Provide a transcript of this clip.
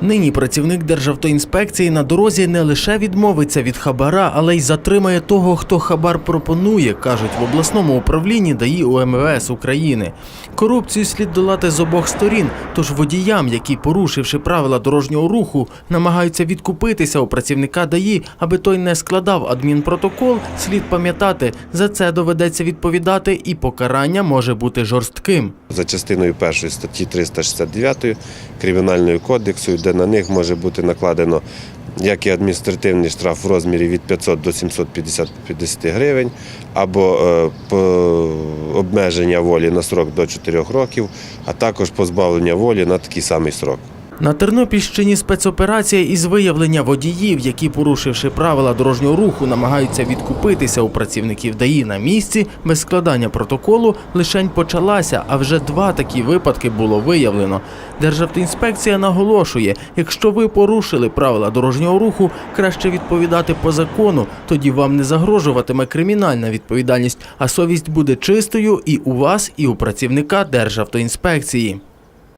Нині працівник Державтоінспекції на дорозі не лише відмовиться від хабара, але й затримає того, хто хабар пропонує, кажуть в обласному управлінні ДАІ УМВС України. Корупцію слід долати з обох сторін. Тож водіям, які, порушивши правила дорожнього руху, намагаються відкупитися у працівника ДАІ, аби той не складав адмінпротокол, слід пам'ятати, за це доведеться відповідати, і покарання може бути жорстким. за частиною першої статті 369 Кримінального кодексу, де на них може бути накладено як і адміністративний штраф в розмірі від 500 до 750 гривень, або е, обмеження волі на срок до 4 років, а також позбавлення волі на такий самий срок. На Тернопільщині спецоперація із виявлення водіїв, які, порушивши правила дорожнього руху, намагаються відкупитися у працівників ДАІ на місці без складання протоколу, лишень почалася, а вже два такі випадки було виявлено. Державтоінспекція наголошує, якщо ви порушили правила дорожнього руху, краще відповідати по закону, тоді вам не загрожуватиме кримінальна відповідальність, а совість буде чистою і у вас, і у працівника Державтоінспекції.